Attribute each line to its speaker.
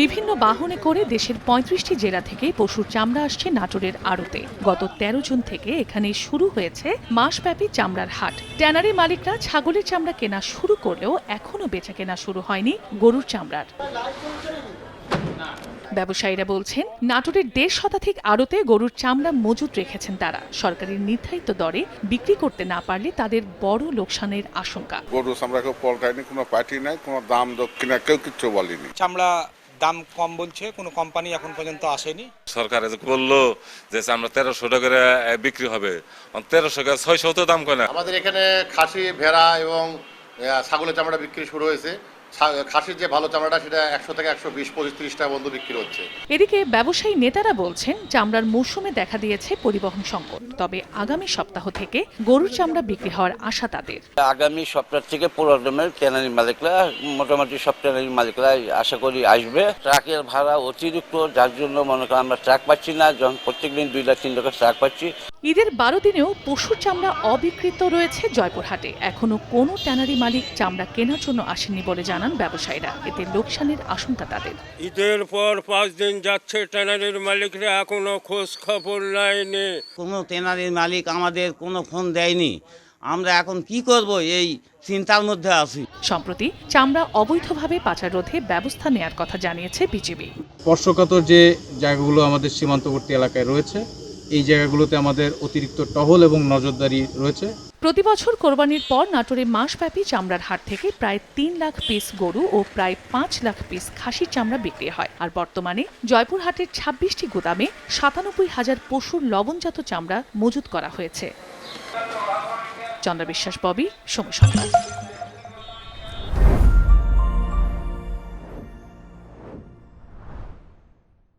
Speaker 1: বিভিন্ন বাহনে করে দেশের পঁয়ত্রিশটি জেলা থেকে পশুর চামড়া আসছে নাটোরের আড়তে। গত তেরো জুন থেকে এখানে শুরু হয়েছে মাসব্যাপী চামড়ার হাট। ট্যানারি মালিকরা ছাগলের চামড়া কেনা শুরু করলেও এখনও বেচা কেনা শুরু হয়নি গরুর চামড়ার। ব্যবসায়ীরা বলছেন নাটোরের দেড় শতাধিক আড়তে গরুর চামড়া মজুত রেখেছেন তারা। সরকারের নির্ধারিত দরে বিক্রি করতে না পারলে তাদের বড় লোকসানের আশঙ্কা।
Speaker 2: গরু আমরা কেউ পল্টাইনি কোনো পার্টি নাই কোনো দাম দক্ষিণা কেউ কিচ্ছু বলেনি।
Speaker 3: চামড়া দাম কম বলছে কোনো কোম্পানি এখন পর্যন্ত আসেনি।
Speaker 4: সরকার যে বলল যে আমরা তেরোশো টাকা করে বিক্রি হবে। তেরোশো টাকা ছয়শো তো দাম করে না?
Speaker 5: আমাদের এখানে খাসি ভেড়া এবং ছাগলের চামড়া বিক্রি শুরু হয়েছে। খাসির যে ভালো চামড়াটা সেটা একশো থেকে একশো বিশ পঁচিশ ত্রিশ টাকা বন্ধু বিক্রি হচ্ছে।
Speaker 1: এদিকে ব্যবসায়ী নেতারা বলছেন চামড়ার মৌসুমে দেখা দিয়েছে পরিবহন সংকট। তবে আগামী সপ্তাহ থেকে গরুর চামড়া বিক্রি হওয়ার আশা তাদের।
Speaker 6: আগামী সপ্তাহ থেকে প্রোগ্রামের ট্যানারি মালিকরা মোটামুটি সব ট্যানারি মালিকরা আশা করি আসবে। ট্রাকের ভাড়া অতিরিক্ত যার জন্য মনে করেন আমরা ট্রাক পাচ্ছি না যখন প্রত্যেকদিন দুই লাখ তিন লাখ ট্রাক পাচ্ছি।
Speaker 1: ঈদের বারো দিনেও পশুর চামড়া অবিকৃত রয়েছে জয়পুরহাটে। এখনও কোনো ট্যানারি মালিক চামড়া কেনার জন্য আসেননি বলে জানান ব্যবসায়ীরা। এতে লোকসানের আশঙ্কা তাদের।
Speaker 7: ঈদের পর পাঁচ দিন যাচ্ছে ট্যানারির মালিকরা এখনও খোঁজ খবর নেয়নি।
Speaker 8: কোনো ট্যানারির মালিক আমাদের কোনো ফোন দেয়নি। আমরা এখন কি করব এই চিন্তার মধ্যে আছি।
Speaker 1: সম্প্রতি চামড়া অবৈধভাবে পাচার রোধে ব্যবস্থা নেয়ার কথা জানিয়েছে বিজিবি।
Speaker 9: স্পর্শকাতর যে জায়গাগুলো আমাদের সীমান্তবর্তী এলাকায় রয়েছে এই জায়গাগুলোতে আমাদের অতিরিক্ত টহল এবং নজরদারি রয়েছে।
Speaker 1: প্রতি বছর কোরবানির পর নাটোরে মাসব্যাপী চামড়ার হাট থেকে প্রায় তিন লাখ পিস গরু ও প্রায় পাঁচ লাখ পিস খাসির চামড়া বিক্রি হয়। আর বর্তমানে জয়পুরহাটের ছাব্বিশটি গুদামে সাতানব্বই হাজার পশুর লবণজাত চামড়া মজুত করা হয়েছে। চন্দ্র বিশ্বাস ববি, সময় সংবাদ।